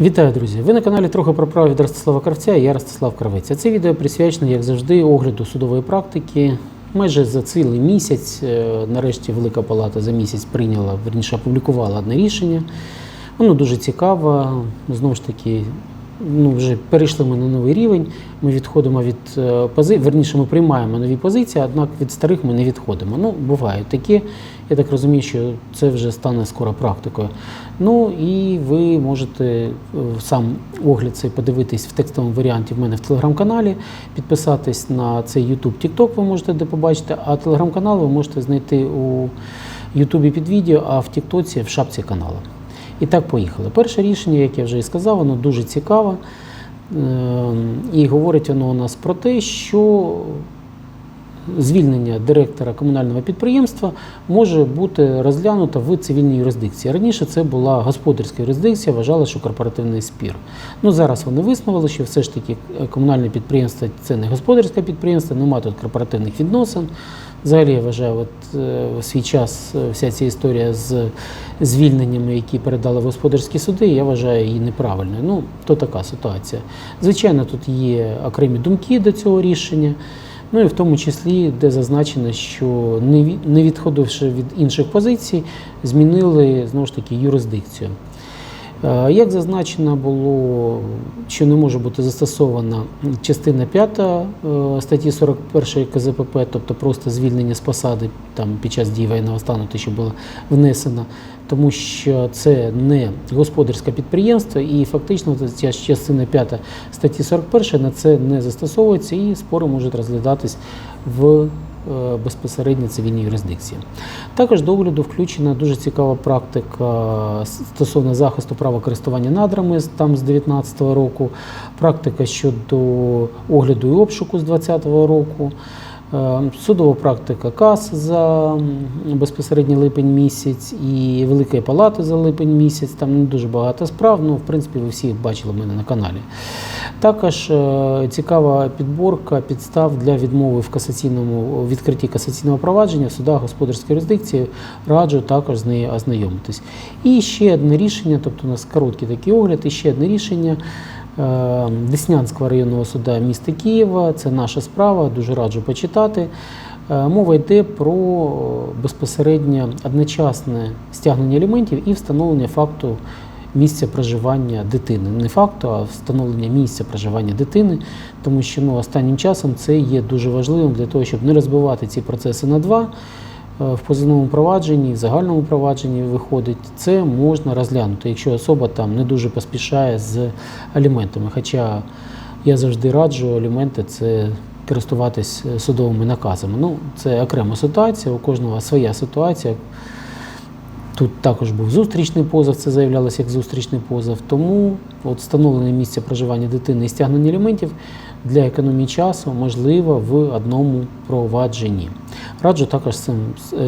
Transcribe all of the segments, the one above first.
Вітаю, друзі! Ви на каналі трохи про право від Ростислава Кравця я Ростислав Кравець. А Це відео присвячено, як завжди, огляду судової практики. Майже за цілий місяць, е, нарешті, Велика Палата за місяць прийняла, верніше опублікувала одне рішення. Воно дуже цікаве. Знову ж таки, ну, вже перейшли ми на новий рівень. Ми відходимо від позиції, верніше, ми приймаємо нові позиції, однак від старих ми не відходимо. Ну, бувають такі. Я так розумію, що це вже стане скоро практикою. Ну і ви можете е, сам огляд цей подивитись в текстовому варіанті в мене в телеграм-каналі, підписатись на цей YouTube, TikTok ви можете де побачити, а телеграм-канал ви можете знайти у Ютубі під відео, а в Тіктоці в шапці каналу. І так поїхали. Перше рішення, як я вже і сказав, воно дуже цікаве. Ем, І говорить воно у нас про те, що звільнення директора комунального підприємства може бути розглянуто в цивільній юрисдикції. Раніше це була господарська юрисдикція, вважали, що корпоративний спір. Ну зараз вони висновили, що все ж таки комунальне підприємство це не господарське підприємство, немає тут корпоративних відносин. Взагалі я вважаю, от е, в свій час е, вся ця історія з звільненнями, які передали господарські суди, я вважаю її неправильною. Ну, то така ситуація. Звичайно, тут є окремі думки до цього рішення. Ну і в тому числі, де зазначено, що не відходивши від інших позицій, змінили знову ж таки юрисдикцію. Е, Як зазначено було, що не може бути застосована частина 5 е, статті 41 КЗПП, тобто просто звільнення з посади там, під час дії воєнного стану, те, що було внесено, тому що це не господарське підприємство, і фактично ця частина 5 статті 41 на це не застосовується, і спори можуть розглядатись в безпосередньо цивільній юрисдикції. Також до огляду включена дуже цікава практика стосовно захисту права користування надрами там з 2019 року, практика щодо огляду і обшуку з 2020 року. Е, Судова практика КАС за м, безпосередньо липень місяць і Великої палати за липень місяць. Там не дуже багато справ, ну в принципі ви всі їх бачили в мене на каналі. Також е, цікава підборка підстав для відмови в касаційному відкритті касаційного провадження в судах господарської юрисдикції. Раджу також з нею ознайомитись. І ще одне рішення, тобто у нас короткий такий огляд, і ще одне рішення. е, Деснянського районного суда міста Києва. Це наша справа, дуже раджу почитати. Е, Мова йде про е, безпосередньо одночасне стягнення аліментів і встановлення факту місця проживання дитини. Не факту, а встановлення місця проживання дитини, тому що ну, останнім часом це є дуже важливим для того, щоб не розбивати ці процеси на два. Е, В позивному провадженні, в загальному провадженні виходить, це можна розглянути, якщо особа там не дуже поспішає з аліментами. Хоча я завжди раджу аліменти це користуватись е, судовими наказами. Ну, це окрема ситуація, у кожного своя ситуація. Тут також був зустрічний позов, це заявлялося як зустрічний позов. Тому от встановлення місця проживання дитини і стягнення аліментів для економії часу можливо в одному провадженні. Раджу також з цим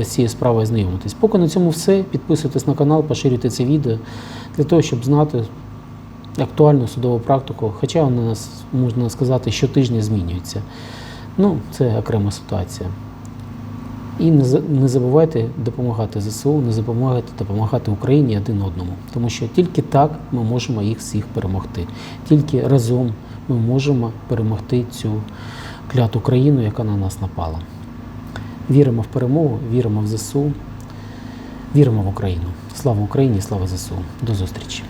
з цією справою знайомитись. Поки на цьому все. Підписуйтесь на канал, поширюйте це відео для того, щоб знати актуальну судову практику. Хоча вона можна сказати щотижня змінюється. Ну, це окрема ситуація. І не, не забувайте допомагати ЗСУ, не забувайте допомагати Україні один одному, тому що тільки так ми можемо їх всіх перемогти. Тільки разом ми можемо перемогти цю кляту країну, яка на нас напала. Віримо в перемогу, віримо в ЗСУ, віримо в Україну. Слава Україні, слава ЗСУ. До зустрічі!